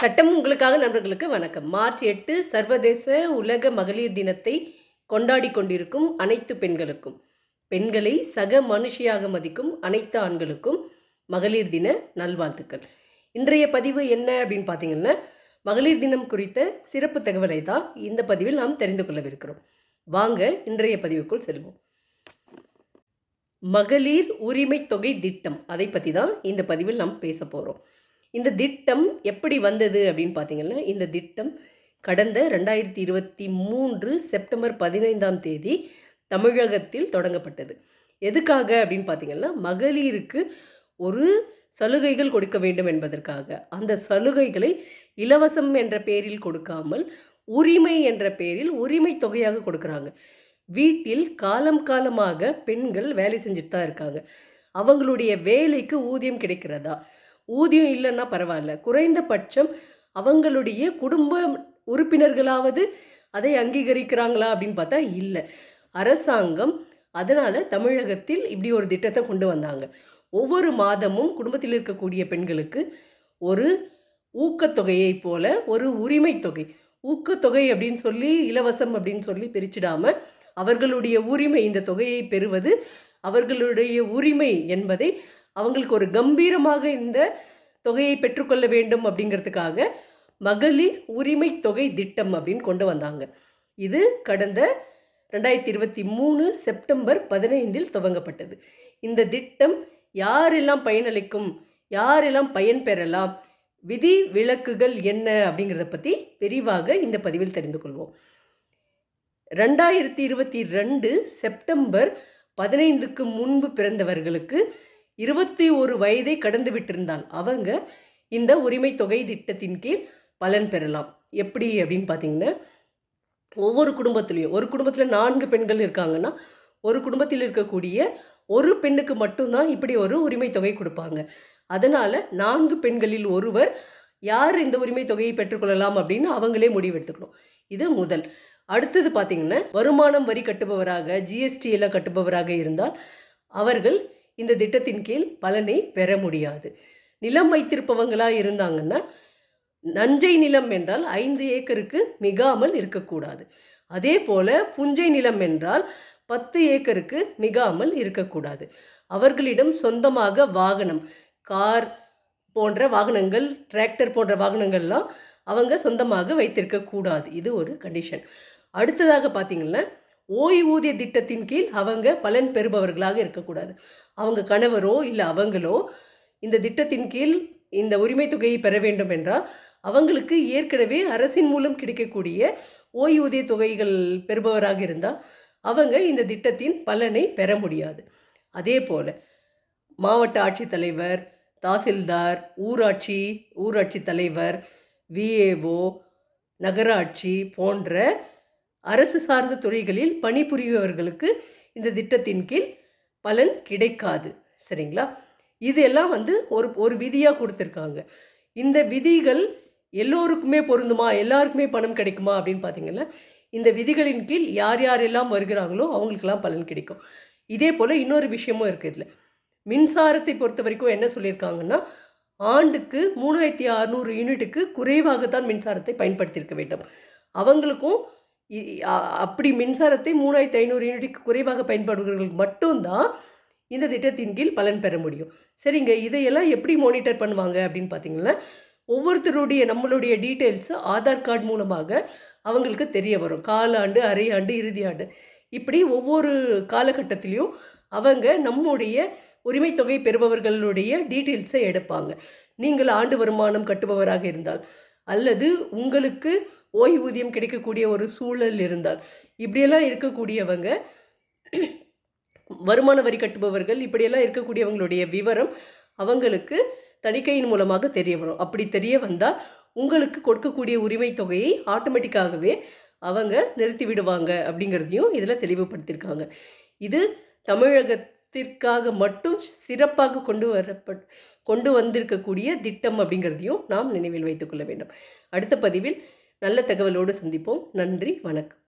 சட்டம் உங்களுக்காக நண்பர்களுக்கு வணக்கம். மார்ச் எட்டு சர்வதேச உலக மகளிர் தினத்தை கொண்டாடி கொண்டிருக்கும் அனைத்து பெண்களுக்கும். பெண்களை சக மனுஷியாக மதிக்கும் அனைத்து ஆண்களுக்கும் மகளிர் தின நல்வாழ்த்துக்கள். இன்றைய பதிவு என்ன அப்படின்னு பார்த்தீங்கன்னா மகளிர் தினம் குறித்த சிறப்பு தகவலை தான் இந்த பதிவில் நாம் தெரிந்து கொள்ளவிருக்கிறோம். வாங்க இன்றைய பதிவுக்குள் செல்வோம். மகளிர் உரிமை தொகை திட்டம். அதை பற்றி தான் இந்த பதிவில் நாம் பேச போகிறோம் இந்த திட்டம் எப்படி வந்தது அப்படின்னு பார்த்தீங்கன்னா இந்த திட்டம் கடந்த ரெண்டாயிரத்தி இருபத்தி மூன்று செப்டம்பர் பதினைந்தாம் தேதி தமிழகத்தில் தொடங்கப்பட்டது. எதுக்காக அப்படின்னு பார்த்தீங்கன்னா மகளிருக்கு ஒரு சலுகைகள் கொடுக்க வேண்டும் என்பதற்காக. அந்த சலுகைகளை இலவசம் என்ற பெயரில் கொடுக்காமல் உரிமை என்ற பெயரில் உரிமை தொகையாக கொடுக்குறாங்க. வீட்டில் காலம் காலமாக பெண்கள் வேலை செஞ்சுட்டு தான் இருக்காங்க. அவங்களுடைய வேலைக்கு ஊதியம் கிடைக்கிறதா? ஊதியம் இல்லைன்னா பரவாயில்ல. குறைந்தபட்சம் அவங்களுடைய குடும்ப உறுப்பினர்களாவது அதை அங்கீகரிக்கிறாங்களா அப்படின்னு பார்த்தா இல்லை. அரசாங்கம் அதனால் தமிழகத்தில் இப்படி ஒரு திட்டத்தை கொண்டு வந்தாங்க. ஒவ்வொரு மாதமும் குடும்பத்தில் இருக்கக்கூடிய பெண்களுக்கு ஒரு ஊக்கத்தொகையை போல ஒரு உரிமை தொகை. ஊக்கத்தொகை அப்படின்னு சொல்லி இலவசம் அப்படின்னு சொல்லி பிரிச்சிடாமல் அவர்களுடைய உரிமை இந்த தொகையை பெறுவது அவர்களுடைய உரிமை என்பதை அவங்களுக்கு ஒரு கம்பீரமாக இந்த தொகையை பெற்றுக்கொள்ள வேண்டும் அப்படிங்கிறதுக்காக மகளிர் உரிமை தொகை திட்டம் அப்படின்னு கொண்டு வந்தாங்க. இது கடந்த ரெண்டாயிரத்தி இருபத்தி மூணு செப்டம்பர் பதினைந்தில் துவங்கப்பட்டது. இந்த திட்டம் யாரெல்லாம் பயனளிக்கும் யாரெல்லாம் பயன் பெறலாம் விதி விலக்குகள் என்ன அப்படிங்கிறத பற்றி விரிவாக இந்த பதிவில் தெரிந்து கொள்வோம். ரெண்டாயிரத்தி இருபத்தி ரெண்டு செப்டம்பர் பதினைந்துக்கு முன்பு பிறந்தவர்களுக்கு இருபத்தி ஒரு வயதை கடந்து விட்டிருந்தால் அவங்க இந்த உரிமை தொகை திட்டத்தின் கீழ் பலன் பெறலாம். எப்படி அப்படின்னு பார்த்தீங்கன்னா ஒவ்வொரு குடும்பத்துலேயும் ஒரு குடும்பத்தில் நான்கு பெண்கள் இருக்காங்கன்னா ஒரு குடும்பத்தில் இருக்கக்கூடிய ஒரு பெண்ணுக்கு மட்டும்தான் இப்படி ஒரு உரிமை தொகை கொடுப்பாங்க. அதனால் நான்கு பெண்களில் ஒருவர் யார் இந்த உரிமை தொகையை பெற்றுக்கொள்ளலாம் அப்படின்னு அவங்களே முடிவு எடுத்துக்கணும். இது முதல். அடுத்தது பார்த்திங்கன்னா வருமானம் வரி கட்டுபவராக ஜிஎஸ்டியில் கட்டுபவராக இருந்தால் அவர்கள் இந்த திட்டத்தின் கீழ் பலனை பெற முடியாது. நிலம் வைத்திருப்பவங்களாக இருந்தாங்கன்னா நஞ்சை நிலம் என்றால் ஐந்து ஏக்கருக்கு மிகாமல் இருக்கக்கூடாது. அதே போல் புஞ்சை நிலம் என்றால் பத்து ஏக்கருக்கு மிகாமல் இருக்கக்கூடாது. அவர்களிடம் சொந்தமாக வாகனம் கார் போன்ற வாகனங்கள் டிராக்டர் போன்ற வாகனங்கள்லாம் அவங்க சொந்தமாக வைத்திருக்கக்கூடாது. இது ஒரு கண்டிஷன் அடுத்ததாக பார்த்திங்கன்னா ஓய்வூதிய திட்டத்தின் கீழ் அவங்க பலன் பெறுபவர்களாக இருக்கக்கூடாது. அவங்க கணவரோ இல்லை அவங்களோ இந்த திட்டத்தின் கீழ் இந்த உரிமை தொகையை பெற வேண்டும் என்றால் அவங்களுக்கு ஏற்கனவே அரசின் மூலம் கிடைக்கக்கூடிய ஓய்வூதிய தொகைகள் பெறுபவராக இருந்தால் அவங்க இந்த திட்டத்தின் பலனை பெற முடியாது. அதே போல் மாவட்ட ஆட்சித்தலைவர் தாசில்தார் ஊராட்சி ஊராட்சி தலைவர் விஏஓ நகராட்சி போன்ற அரசு சார்ந்த துறைகளில் பணிபுரிபவர்களுக்கு இந்த திட்டத்தின் கீழ் பலன் கிடைக்காது. சரிங்களா? இது எல்லாம் வந்து ஒரு ஒரு விதியாக கொடுத்துருக்காங்க. இந்த விதிகள் எல்லோருக்குமே பொருந்துமா? எல்லாருக்குமே பணம் கிடைக்குமா? அப்படின்னு பார்த்தீங்கன்னா இந்த விதிகளின் கீழ் யார் யாரெல்லாம் வருகிறாங்களோ அவங்களுக்கெல்லாம் பலன் கிடைக்கும். இதே போல் இன்னொரு விஷயமும் இருக்குது இதில். மின்சாரத்தை பொறுத்த வரைக்கும் என்ன சொல்லியிருக்காங்கன்னா ஆண்டுக்கு மூணாயிரத்தி அறநூறு யூனிட்டுக்கு குறைவாகத்தான் மின்சாரத்தை பயன்படுத்தியிருக்க வேண்டும். அவங்களுக்கும் அப்படி மின்சாரத்தை மூணாயிரத்தி ஐநூறு யூனிட்டுக்கு குறைவாக பயன்படுபவர்களுக்கு மட்டும்தான் இந்த திட்டத்தின் கீழ் பலன் பெற முடியும். சரிங்க இதையெல்லாம் எப்படி மானிட்டர் பண்ணுவாங்க அப்படின்னு பார்த்தீங்கன்னா ஒவ்வொருத்தருடைய நம்மளுடைய டீட்டெயில்ஸு ஆதார் கார்டு மூலமாக அவங்களுக்கு தெரிய வரும். காலாண்டு அரையாண்டு இறுதி ஆண்டு இப்படி ஒவ்வொரு காலகட்டத்திலையும் அவங்க நம்முடைய உரிமை தொகை பெறுபவர்களுடைய டீட்டெயில்ஸை எடுப்பாங்க. நீங்கள் ஆண்டு வருமானம் கட்டுபவராக இருந்தால் அல்லது உங்களுக்கு ஓய்வூதியம் கிடைக்கக்கூடிய ஒரு சூழல் இருந்தால். இப்படியெல்லாம் இருக்கக்கூடியவங்க வருமான வரி கட்டுபவர்கள் இப்படியெல்லாம் இருக்கக்கூடியவங்களுடைய விவரம் அவங்களுக்கு தணிக்கையின் மூலமாக தெரிய வரும். அப்படி தெரிய வந்தால் உங்களுக்கு கொடுக்கக்கூடிய உரிமை தொகையை ஆட்டோமேட்டிக்காகவே அவங்க நிறுத்தி விடுவாங்க அப்படிங்கிறதையும் இதில் தெளிவுபடுத்தியிருக்காங்க. இது தமிழகத்திற்காக மட்டும் சிறப்பாக கொண்டு வரப்பட் கொண்டு வந்திருக்கக்கூடிய திட்டம் அப்படிங்கிறதையும் நாம் நினைவில் வைத்துக்கொள்ள வேண்டும். அடுத்த பதிவில் நல்ல தகவலோடு சந்திப்போம். நன்றி வணக்கம்.